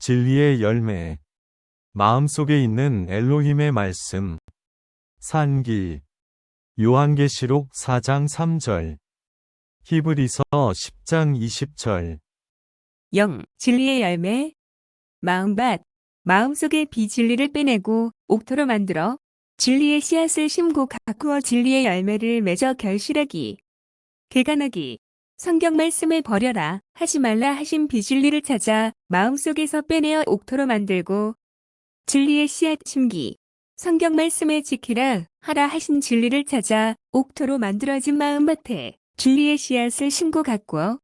진리의 열매. 마음속에 있는 엘로힘의 말씀. 산기. 요한계시록 4장 3절. 히브리서 10장 20절. 0. 진리의 열매. 마음밭. 마음속의 비진리를 빼내고 옥토로 만들어 진리의 씨앗을 심고 가꾸어 진리의 열매를 맺어 결실하기. 개간하기. 성경 말씀을 버려라 하지 말라 하신 비진리를 찾아 마음속에서 빼내어 옥토로 만들고 진리의 씨앗 심기. 성경 말씀을 지키라 하라 하신 진리를 찾아 옥토로 만들어진 마음밭에 진리의 씨앗을 심고 가꾸어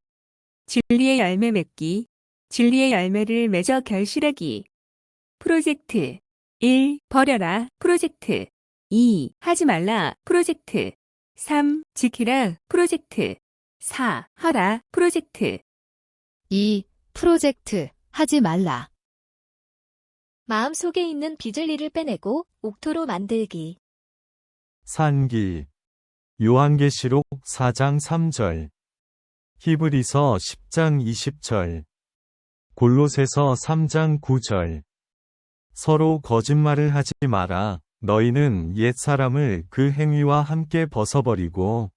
진리의 열매 맺기. 진리의 열매를 맺어 결실하기. 프로젝트 1. 버려라. 프로젝트 2. 하지 말라. 프로젝트 3. 지키라. 프로젝트 4. 하라. 프로젝트 2. 프로젝트 하지 말라. 마음속에 있는 비질리를 빼내고 옥토로 만들기. 산기. 요한계시록 4장 3절. 히브리서 10장 20절. 골로새서 3장 9절. 서로 거짓말을 하지 마라. 너희는 옛 사람을 그 행위와 함께 벗어버리고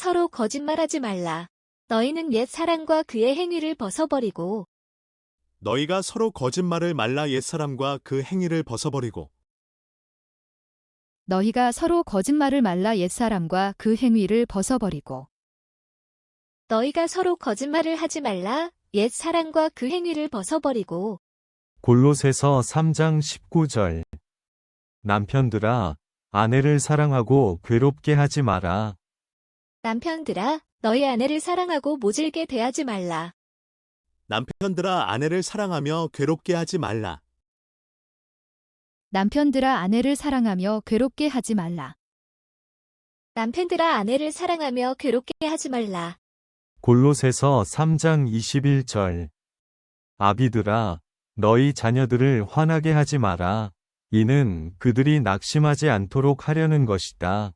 서로 거짓말하지 말라. 너희는 옛 사랑과 그의 행위를 벗어버리고 너희가 서로 거짓말을 말라 옛사람과 그 행위를 벗어버리고 너희가 서로 거짓말을 말라 옛사람과 그 행위를 벗어버리고 너희가 서로 거짓말을 하지 말라. 옛 사랑과 그 행위를 벗어버리고 골로새서 3장 19절. 남편들아, 아내를 사랑하고 괴롭게 하지 마라. 남편들아 너희 아내를 사랑하고 모질게 대하지 말라. 남편들아 아내를 사랑하며 괴롭게 하지 말라. 남편들아 아내를 사랑하며 괴롭게 하지 말라. 남편들아 아내를 사랑하며 괴롭게 하지 말라. 골로새서 3장 21절. 아비들아, 너희 자녀들을 화나게 하지 마라. 이는 그들이 낙심하지 않도록 하려는 것이다.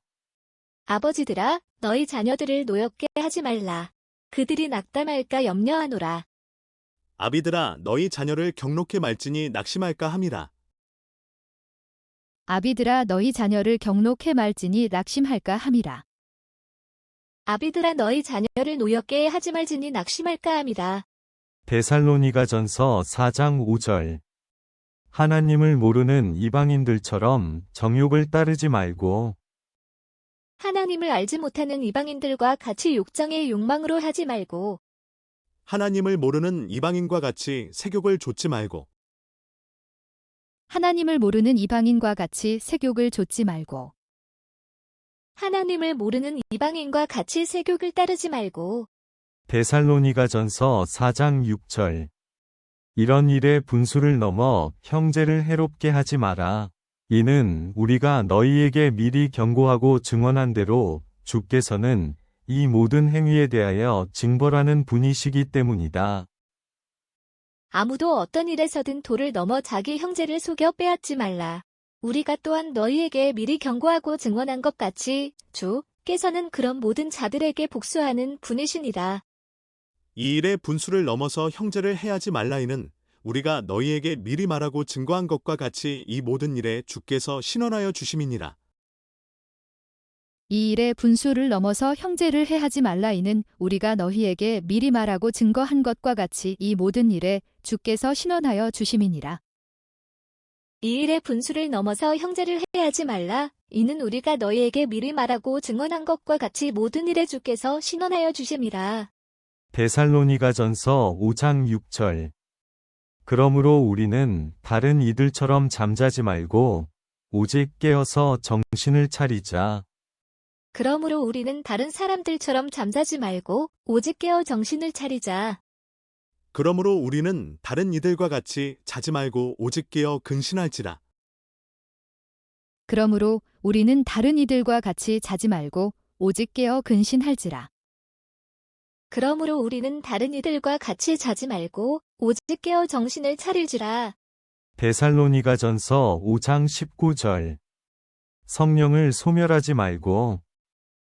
아버지들아 너희 자녀들을 노엽게 하지 말라. 그들이 낙담할까 염려하노라. 아비들아 너희 자녀를 경록히 말지니 낙심할까 함이라. 아비들아 너희 자녀를 경록해 말지니 낙심할까 함이라. 아비들아 너희 자녀를 노엽게 하지 말지니 낙심할까 함이다. 데살로니가 전서 4장 5절. 하나님을 모르는 이방인들처럼 정욕을 따르지 말고 하나님을 알지 못하는 이방인들과 같이 욕정의 욕망으로 하지 말고 하나님을 모르는 이방인과 같이 세욕을 좇지 말고 하나님을 모르는 이방인과 같이 색욕을 좇지 말고 하나님을 모르는 이방인과 같이 세욕을 따르지 말고 데살로니가 전서 4장 6절. 이런 일에 분수를 넘어 형제를 해롭게 하지 마라. 이는 우리가 너희에게 미리 경고하고 증언한 대로 주께서는 이 모든 행위에 대하여 징벌하는 분이시기 때문이다. 아무도 어떤 일에서든 도를 넘어 자기 형제를 속여 빼앗지 말라. 우리가 또한 너희에게 미리 경고하고 증언한 것 같이 주께서는 그런 모든 자들에게 복수하는 분이시니라. 이 일의 분수를 넘어서 형제를 해하지 말라이는 우리가 너희에게 미리 말하고 증거한 것과 같이 이 모든 일에 주께서 신원하여 주심이니라. 이 일의 분수를 넘어서 형제를 해하지 말라이는 우리가 너희에게 미리 말하고 증거한 것과 같이 이 모든 일에 주께서 신원하여 주심이니라. 이 일의 분수를 넘어서 형제를 해하지 말라. 이는 우리가 너희에게 미리 말하고 증언한 것과 같이 모든 일에 주께서 신원하여 주심이라. 데살로니가 전서 5장 6절. 그러므로 우리는 다른 이들처럼 잠자지 말고 오직 깨어서 정신을 차리자. 그러므로 우리는 다른 사람들처럼 잠자지 말고 오직 깨어 정신을 차리자. 그러므로 우리는 다른 이들과 같이 자지 말고 오직 깨어 근신할지라. 그러므로 우리는 다른 이들과 같이 자지 말고 오직 깨어 근신할지라. 그러므로 우리는 다른 이들과 같이 자지 말고 오직 깨어 정신을 차릴지라. 데살로니가 전서 5장 19절. 성령을 소멸하지 말고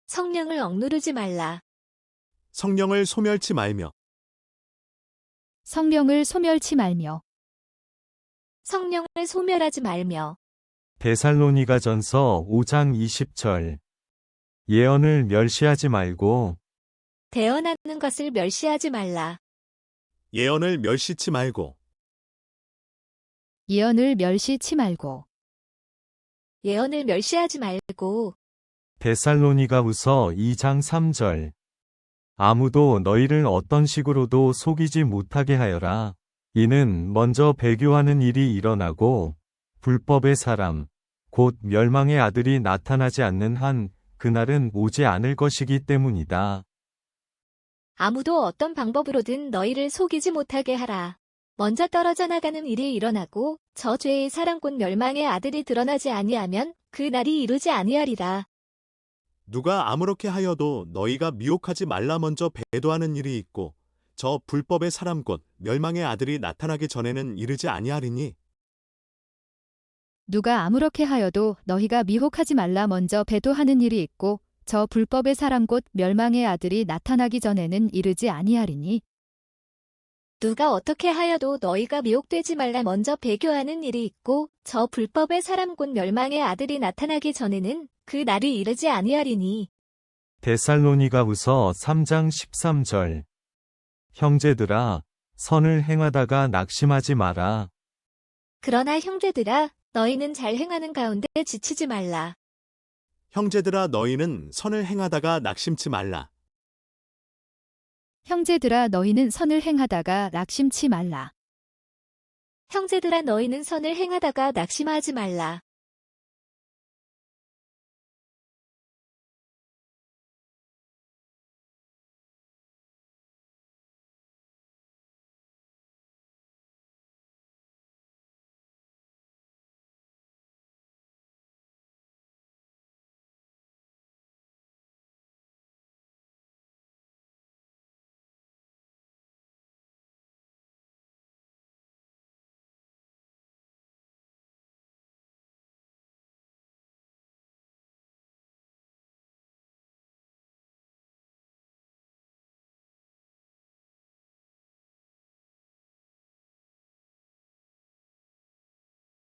성령을 억누르지 말라. 성령을 소멸치 말며 성령을 소멸치 말며 성령을 소멸하지 말며 데살로니가 전서 5장 20절. 예언을 멸시하지 말고 대언하는 것을 멸시하지 말라. 예언을 멸시치 말고 예언을 멸시치 말고 예언을 멸시하지 말고 데살로니가 우서 2장 3절. 아무도 너희를 어떤 식으로도 속이지 못하게 하여라. 이는 먼저 배교하는 일이 일어나고 불법의 사람, 곧 멸망의 아들이 나타나지 않는 한 그날은 오지 않을 것이기 때문이다. 아무도 어떤 방법으로든 너희를 속이지 못하게 하라. 먼저 떨어져 나가는 일이 일어나고 저 죄의 사람 곧 멸망의 아들이 드러나지 아니하면 그 날이 이루지 아니하리라. 누가 아무렇게 하여도 너희가 미혹하지 말라 먼저 배도하는 일이 있고 저 불법의 사람 곧 멸망의 아들이 나타나기 전에는 이르지 아니하리니 누가 아무렇게 하여도 너희가 미혹하지 말라 먼저 배도하는 일이 있고 저 불법의 사람 곧 멸망의 아들이 나타나기 전에는 이르지 아니하리니 누가 어떻게 하여도 너희가 미혹되지 말라 먼저 배교하는 일이 있고 저 불법의 사람 곧 멸망의 아들이 나타나기 전에는 그 날이 이르지 아니하리니 데살로니가 우서 3장 13절. 형제들아, 선을 행하다가 낙심하지 마라. 그러나 형제들아 너희는 잘 행하는 가운데 지치지 말라. 형제들아 너희는 선을 행하다가 낙심치 말라. 형제들아 너희는 선을 행하다가 낙심치 말라. 형제들아 너희는 선을 행하다가 낙심하지 말라.